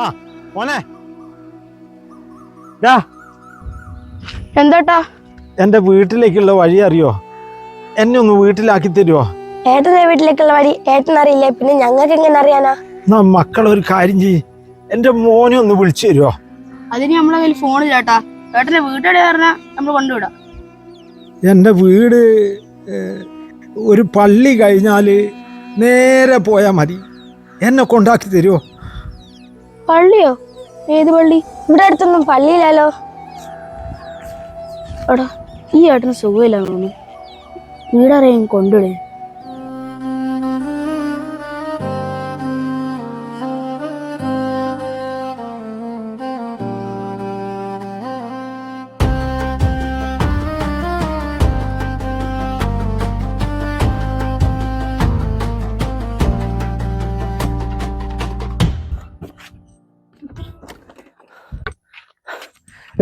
ആ മോനെ. എന്താട്ടാ? എന്റെ വീട്ടിലേക്കുള്ള വഴി അറിയോ? എന്നെ ഒന്ന് വീട്ടിലാക്കി തരുമോ ഏട്ടന്റെ വീട്ടിലേക്കുള്ള വഴി ഏട്ടൻ അറിയില്ലേ പിന്നെ ഞങ്ങൾക്ക് എങ്ങനെ അറിയാനാ? എന്നാ ഒരു കാര്യം ചെയ്യ്. എന്റെ മോനെ ഒന്ന് വിളിച്ചു തരുവോ? അതിന് നമ്മളെ കയ്യിൽ ഫോൺ ചേട്ടാ ഏട്ടനെ വീട്ടുകാരെ പറഞ്ഞാൽ നമ്മൾ കൊണ്ടുവിടാം. എന്റെ വീട് ഒരു പള്ളി കഴിഞ്ഞാൽ നേരെ പോയാ മതി. എന്നെ കൊണ്ടാക്കി തരുമോ പള്ളിയോ? ഏത് പള്ളി? ഇവിടെ അടുത്തൊന്നും പള്ളിയില്ലല്ലോ. എടാ ഈ ഏട്ടന് സുഖമില്ല തോന്നുന്നു. വീടറിയാൻ കൊണ്ടുവിടേ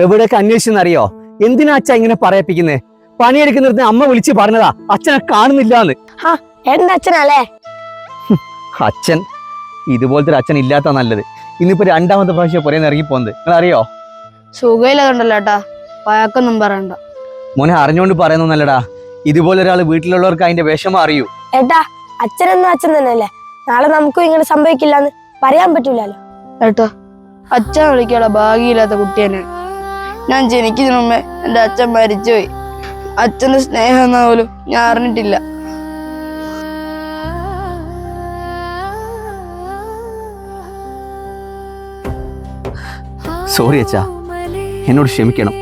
എവിടെയൊക്കെ അന്വേഷിച്ചെന്നറിയോ? എന്തിനാ അച്ഛ ഇങ്ങനെ പറയപ്പിക്കുന്നേ? പണിയെടുക്കുന്നിടത്ത് അമ്മ വിളിച്ച് പറഞ്ഞതാ അച്ഛനെ കാണുന്നില്ലാന്ന്. ആ ഏട്ടന്റെ അച്ഛനല്ലേ? അച്ഛൻ ഇതുപോലത്തെ ഒരു അച്ഛൻ ഇല്ലാത്ത നല്ലത്. ഇന്നിപ്പോ രണ്ടാമത്തെ പ്രാവശ്യം പുറേന്ന് ഇറങ്ങിപ്പോന്നത്. നിങ്ങൾ അറിയോ സുഖമില്ലാതുണ്ടല്ലോ പറയണ്ട. മോനെ അറിഞ്ഞുകൊണ്ട് പറയുന്നൊന്നല്ലടാ. ഇതുപോലെ ഒരാൾ വീട്ടിലുള്ളവർക്ക് അതിന്റെ വിഷമം അറിയൂ. ഏട്ടാ അച്ഛനെന്നും അച്ഛൻ തന്നെയല്ലേ? നാളെ നമുക്കും ഇങ്ങനെ സംഭവിക്കില്ലാന്ന് പറയാൻ പറ്റൂലല്ലോ. ഏട്ടാ അച്ഛൻ വിളിക്കാനുള്ള ഭാഗ്യമില്ലാത്ത കുട്ടിയാണ് ഞാൻ ജനിക്കുന്നതിന് മുമ്പേ എന്റെ അച്ഛൻ മരിച്ചുപോയി. അച്ഛന്റെ സ്നേഹം എന്നാ പോലും ഞാൻ അറിഞ്ഞിട്ടില്ല. സോറി അച്ഛാ. എന്നോട് ക്ഷമിക്കണം.